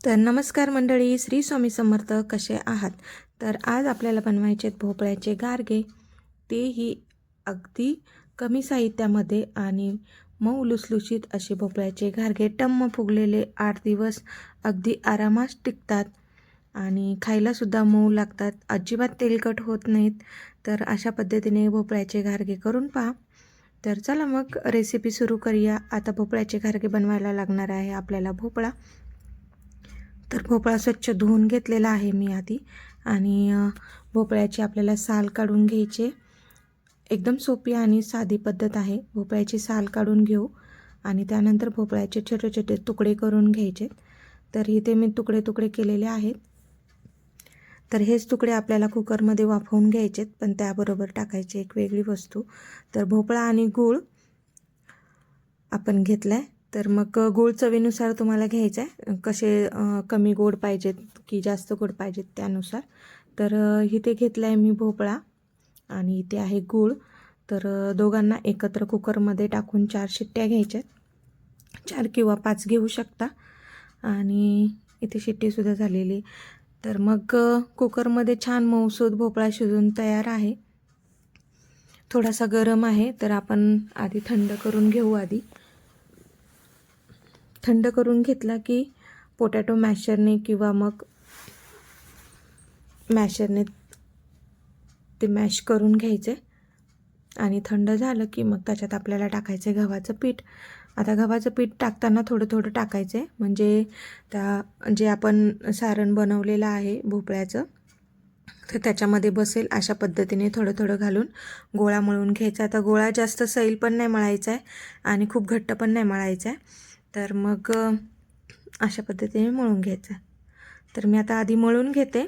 तर नमस्कार मंडळी श्री स्वामी समर्थ कसे आहात? तर आज आपल्याला बनवायचे आहेत भोपळ्याचे गारगे. तेही अगदी कमी साहित्यामध्ये आणि मऊ लुसलुशीत असे भोपळ्याचे गारगे टम्म फुगलेले आठ दिवस अगदी आरामात टिकतात. आणि खायलासुद्धा मऊ लागतात. अजिबात तेलकट होत नाहीत. तर अशा पद्धतीने भोपळ्याचे घारगे करून पहा. तर चला मग रेसिपी सुरू करूया. आता भोपळ्याचे घारगे बनवायला लागणार आहे आपल्याला भोपळा. तर भोपळा स्वच्छ धुवून घेतलेला आहे मी आधी. आणि भोपळ्याची आपल्याला साल काढून घ्यायचे. एकदम सोपी आणि साधी पद्धत आहे. भोपळ्याची साल काढून घेऊ. आणि त्यानंतर भोपळ्याचे छोटे छोटे तुकडे करून घ्यायचे. तर इथे मी तुकडे तुकडे केलेले आहेत. तर हेच तुकडे आपल्याला कुकरमध्ये वाफवून घ्यायचेत पण त्याबरोबर टाकायची एक वेगळी वस्तू. तर भोपळा आणि गूळ आपण घेतला आहे तर मग गोड चवीनुसार तुम्हाला घ्यायचं आहे कसे कमी गोड पाहिजेत की जास्त गोड पाहिजेत त्यानुसार. तर इथे घेतला आहे मी भोपळा आणि इथे आहे गूळ. तर दोघांना एकत्र कुकरमध्ये टाकून चार शिट्ट्या घ्यायच्यात. चार किंवा पाच घेऊ शकता. आणि इथे शिट्टीसुद्धा झालेली तर मग कुकरमध्ये छान मऊसूद भोपळा शिजून तयार आहे. थोडासा गरम आहे तर आपण आधी थंड करून घेऊ आधी. थंड करून घेतला की पोटॅटो मॅशरने किंवा मग मॅशरने ते मॅश करून घ्यायचे. आणि थंड झालं की मग त्याच्यात आपल्याला टाकायचं गव्हाचं पीठ. आता गव्हाचं पीठ टाकताना थोडं थोडं टाकायचं आहे म्हणजे त्या जे आपण सारण बनवलेलं आहे भोपळ्याचं तर त्याच्यामध्ये बसेल अशा पद्धतीने थोडं थोडं घालून. गोळा मळून घ्यायचा. आता गोळा जास्त सैल पण नाही मळायचा आहे आणि खूप घट्ट पण नाही मळायचा आहे तर मग अशा पद्धतीने मळून घ्यायचं. तर मी आता आधी मळून घेते.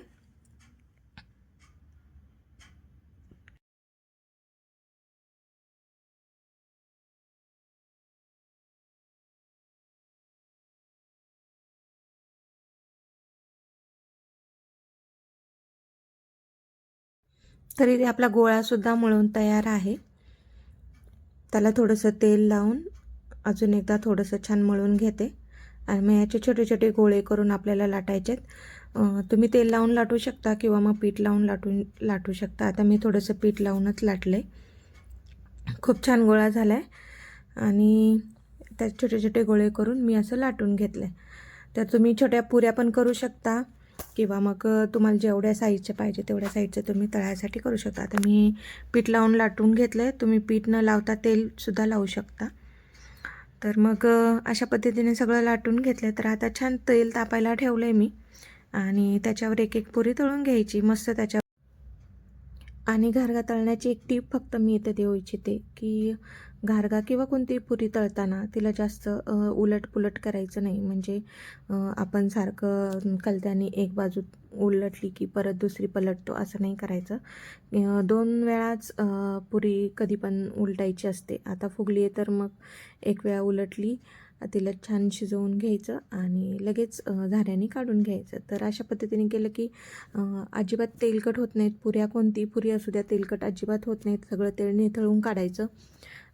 तर इथे आपला गोळासुद्धा मळून तयार आहे. त्याला थोडंसं तेल लावून अजून एकदा थोडंसं छान मळून घेते. आणि मग याचे छोटे छोटे गोळे करून आपल्याला लाटायचे आहेत तुम्ही तेल लावून लाटू शकता किंवा मग पीठ लावून लाटून लाटू शकता. आता मी थोडंसं पीठ लावूनच लाटलं. आहे खूप छान गोळा झाला आहे आणि त्यात छोटे छोटे गोळे करून मी असं लाटून घेतलं आहे तर तुम्ही छोट्या पुऱ्या पण करू शकता. किंवा मग तुम्हाला जेवढ्या साईजचे पाहिजे तेवढ्या साईजचे तुम्ही तळायसाठी करू शकता. आता मी पीठ लावून लाटून घेतलं आहे तुम्ही पीठ न लावता तेलसुद्धा लावू शकता. तर मग अशा पद्धतीने सगळं लाटून घेतलं तर आता छान तेल तापायला ठेवलं आहे मी. आणि त्याच्यावर एक एक पुरी तळून घ्यायची. मस्त त्याच्या आणि घारगा तळण्याची एक टीप फक्त मी इथे देऊ इच्छिते की घारगा किंवा कोणतीही पुरी तळताना तिला जास्त उलटपुलट उलट पुलट करायचं नाही. म्हणजे आपण सारखं कलत्याने एक बाजू उलटली की परत दुसरी पलटतो असं नाही करायचं. दोन वेळाच पुरी कधी पण उलटायची असते. आता फुगली आहे तर मग एक वेळा उलटली तिला छान शिजवून घ्यायचं आणि लगेच झाऱ्याने काढून घ्यायचं. तर अशा पद्धतीने केलं की अजिबात तेलकट होत नाहीत. पुऱ्या कोणती पुरी असू द्या तेलकट अजिबात होत नाहीत. सगळं तेल निथळून काढायचं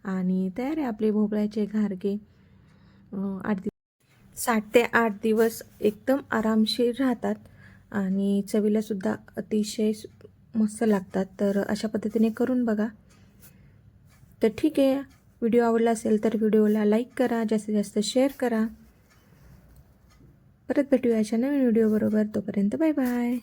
आणि तयार आहे आपले भोपळ्याचे घारगे. आठ दिवस सात ते आठ दिवस एकदम आरामशीर राहतात आणि चवीलासुद्धा अतिशय मस्त लागतात. तर अशा पद्धतीने करून बघा. तर ठीक आहे. व्हिडिओ आवडला असेल तर व्हिडिओला लाईक करा जास्तीत जास्त शेअर करा. परत भेटूया अशा नवीन व्हिडिओबरोबर तोपर्यंत बाय बाय.